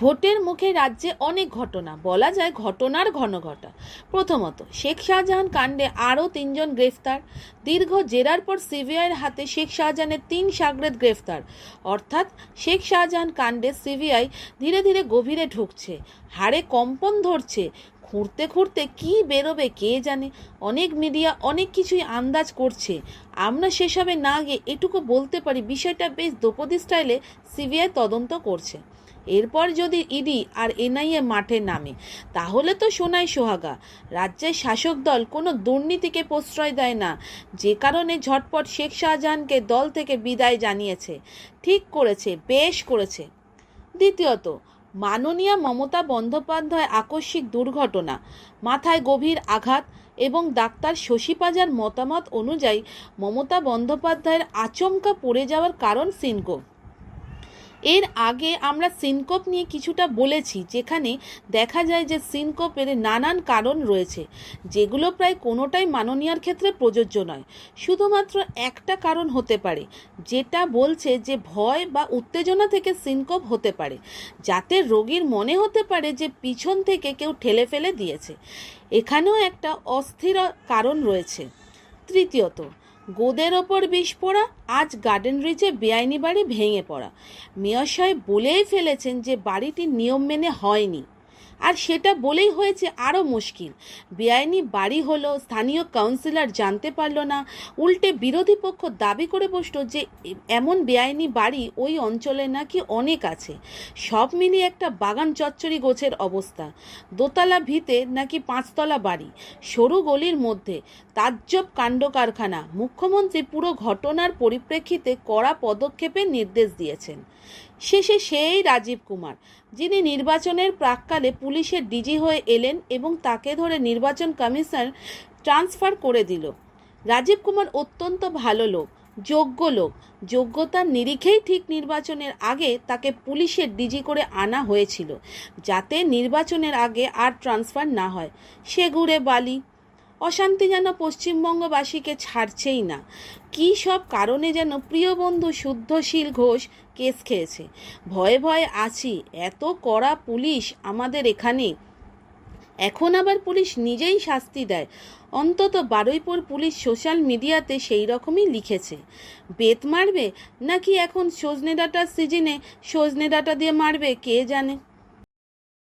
ভোটের মুখে রাজ্যে অনেক ঘটনা। বলা যায় ঘটনার ঘন ঘটা প্রথমত, শেখ শাহজাহান কাণ্ডে আরও তিনজন গ্রেফতার। দীর্ঘ জেরার পর সিবিআইয়ের হাতে শেখ শাহজাহানের তিন সাগরেদ গ্রেফতার। অর্থাৎ, শেখ শাহজাহান কাণ্ডে সিবিআই ধীরে ধীরে গভীরে ঢুকছে হাড়ে কম্পন ধরছে খুঁড়তে খুঁড়তে কি বেরোবে কে জানে? অনেক মিডিয়া অনেক কিছুই আন্দাজ করছে। আমরা সেসবে না গিয়ে এটুকু বলতে পারি, বিষয়টা বেশ দ্রৌপদী স্টাইলে সিবিআই তদন্ত করছে। এরপর যদি ইডি আর এনআইএ মাঠে নামে, তাহলে তো সোনাই সোহাগা। রাজ্যের শাসক দল কোনো দুর্নীতিকে প্রশ্রয় দেয় না। যে কারণে ঝটপট শেখ শাহজাহানকে দল থেকে বিদায় জানিয়েছে। ঠিক করেছে, বেশ করেছে। দ্বিতীয়ত মাননীয়া মমতা বন্দ্যোপাধ্যায় আকস্মিক দুর্ঘটনা, মাথায় গভীর আঘাত এবং ডাক্তার শশী পাজার মতামত অনুযায়ী মমতা বন্দ্যোপাধ্যায়ের আচমকা পড়ে যাওয়ার কারণ সিনকো। এর আগে আমরা সিনকোপ নিয়ে কিছুটা বলেছি, যেখানে দেখা যায় যে সিনকোপের নানান কারণ রয়েছে, যেগুলো প্রায় কোনোটাই মাননীয়ার ক্ষেত্রে প্রযোজ্য নয়। শুধুমাত্র একটা কারণ হতে পারে, যেটা বলছে যে ভয় বা উত্তেজনা থেকে সিনকোপ হতে পারে, যাতে রোগীর মনে হতে পারে যে পিছন থেকে কেউ ঠেলে ফেলে দিয়েছে। এখানেও একটা অস্থির কারণ রয়েছে। তৃতীয়ত গোদের ওপর বিষ পড়া, আজ গার্ডেন রিচে বেআইনি বাড়ি ভেঙে পড়া। মেয়র সাহেব বলেই ফেলেছেন যে বাড়িটি নিয়ম মেনে হয়নি। আর সেটা বলেই হয়েছে আরও মুশকিল। বেআইনি বাড়ি হলো, স্থানীয় কাউন্সিলর জানতে পারল না, উল্টে বিরোধী পক্ষ দাবি করে বসল যে এমন বেআইনি বাড়ি ওই অঞ্চলে নাকি অনেক আছে। সব মিলিয়ে একটা বাগান চচ্চড়ি গোছের অবস্থা। দোতলা ভিতে নাকি পাঁচতলা বাড়ি, সরু গলির মধ্যে, তাজ্জব কাণ্ড কারখানা। মুখ্যমন্ত্রী পুরো ঘটনার পরিপ্রেক্ষিতে কড়া পদক্ষেপের নির্দেশ দিয়েছেন। শেষে সেই রাজীব কুমার, যিনি নির্বাচনের প্রাককালে পুলিশের ডিজি হয়ে এলেন এবং তাকে ধরে নির্বাচন কমিশন ট্রান্সফার করে দিল। রাজীব কুমার অত্যন্ত ভালো লোক, যোগ্য লোক। যোগ্যতার নিরিখেই ঠিক নির্বাচনের আগে তাকে পুলিশের ডিজি করে আনা হয়েছিল, যাতে নির্বাচনের আগে আর ট্রান্সফার না হয়। সে ঘুরে বালি অশান্তি যেন পশ্চিমবঙ্গবাসীকে ছাড়ছেই না। কী সব কারণে যেন প্রিয় বন্ধু শুদ্ধশীল ঘোষ কেস খেয়েছে। ভয়ে ভয়ে আছি, এত কড়া পুলিশ আমাদের এখানে। এখন আবার পুলিশ নিজেই শাস্তি দেয়। অন্তত বারুইপুর পুলিশ সোশ্যাল মিডিয়াতে সেই রকমই লিখেছে। বেত মারবে নাকি এখন সজনে ডাটার সিজনে সজনে ডাটা দিয়ে মারবে, কে জানে?